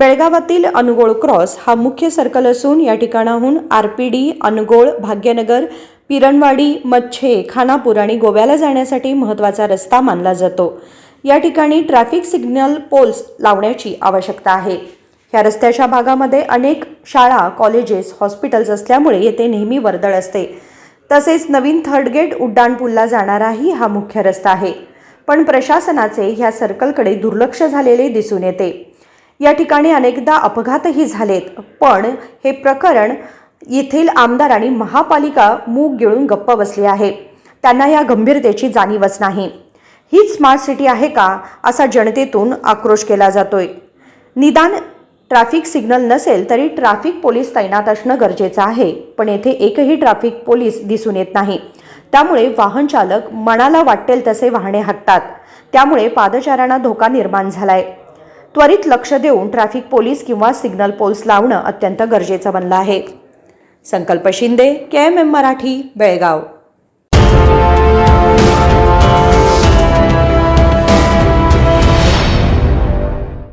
बेळगावातील Angol cross हा मुख्य circle असून या ठिकाणाहून R P D Angol Bhagyanagar Piranwadi Machhe Khanapur आणि गोव्याला जाण्यासाठी महत्त्वाचा रस्ता मानला जातो. या ठिकाणी ट्रॅफिक सिग्नल पोल्स लावण्याची आवश्यकता आहे. ह्या रस्त्याच्या भागामध्ये अनेक शाळा कॉलेजेस हॉस्पिटल्स असल्यामुळे येथे नेहमी वर्दळ असते. तसेच नवीन थर्ड गेट उड्डाणपूलला जाणाराही हा मुख्य रस्ता आहे. पण प्रशासनाचे ह्या सर्कलकडे दुर्लक्ष झालेले दिसून येते. या ठिकाणी अनेकदा अपघातही झालेत. पण हे प्रकरण येथील आमदार आणि महापालिका मूग गिळून गप्प बसले आहे. त्यांना या गंभीरतेची जाणीवच नाही. हीच स्मार्ट सिटी आहे का असा जनतेतून आक्रोश केला जातोय. निदान ट्रॅफिक सिग्नल नसेल तरी ट्रॅफिक पोलीस तैनात असणं गरजेचं आहे पण येथे एकही ट्रॅफिक पोलीस दिसून येत नाही. त्यामुळे वाहन चालक मनाला वाटेल तसे वाहने हाकतात. त्यामुळे पादचाऱ्यांना धोका निर्माण झालाय. त्वरित लक्ष देऊन ट्रॅफिक पोलीस किंवा सिग्नल पोल्स लावणं अत्यंत गरजेचं बनलं आहे. Sankalp Shinde K M M Marathi Belgaum.